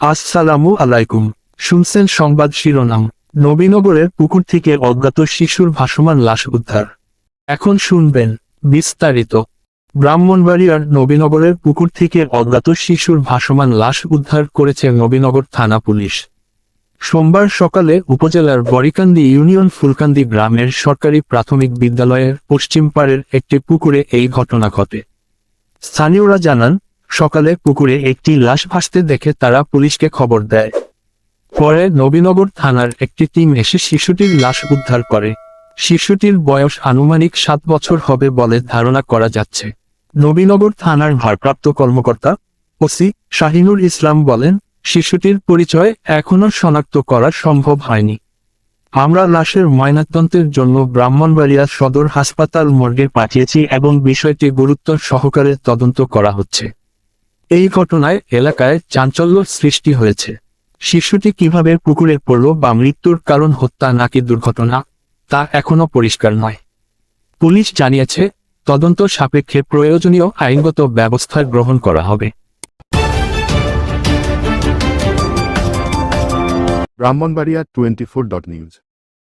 আসসালামু আলাইকুম। শুনছেন সংবাদ শিরোনাম। নবীনগরের পুকুর থেকে অজ্ঞাত শিশুর ভাসমান লাশ উদ্ধার। এখন শুনবেন বিস্তারিত। ব্রাহ্মণবাড়িয়ার নবীনগরের পুকুর থেকে অজ্ঞাত শিশুর ভাসমান লাশ উদ্ধার করেছে নবীনগর থানা পুলিশ। সোমবার সকালে উপজেলার বরিকান্দি ইউনিয়ন ফুলকান্দি গ্রামের সরকারি প্রাথমিক বিদ্যালয়ের পশ্চিম পাড়ের একটি পুকুরে এই ঘটনা ঘটে। স্থানীয়রা জানান সকালে পুকুরে একটি লাশ ভাসতে দেখে তারা পুলিশকে খবর দেয়। পরে নবীনগর থানার একটি টিম এসে শিশুটির লাশ উদ্ধার করে। শিশুটির বয়স আনুমানিক সাত বছর হবে বলে ধারণা করা যাচ্ছে। নবীনগর থানার ভারপ্রাপ্ত কর্মকর্তা ওসি শাহিনুর ইসলাম বলেন, শিশুটির পরিচয় এখনও শনাক্ত করা সম্ভব হয়নি। আমরা লাশের ময়নাতন্ত্রের জন্য ব্রাহ্মণবাড়িয়া সদর হাসপাতাল মর্গে পাঠিয়েছি এবং বিষয়টি গুরুত্ব সহকারে তদন্ত করা হচ্ছে। এই ঘটনায় এলাকায় চাঞ্চল্য সৃষ্টি হয়েছে। শিশুটি কীভাবে পুকুরে পড়ল বা মৃত্যুর কারণ হত্যা নাকি দুর্ঘটনা, তা এখনও পরিষ্কার নয়। পুলিশ জানিয়েছে, তদন্ত সাপেক্ষে প্রয়োজনীয় আইনগত ব্যবস্থা গ্রহণ করা হবে। Brahmanbaria twenty four dot news.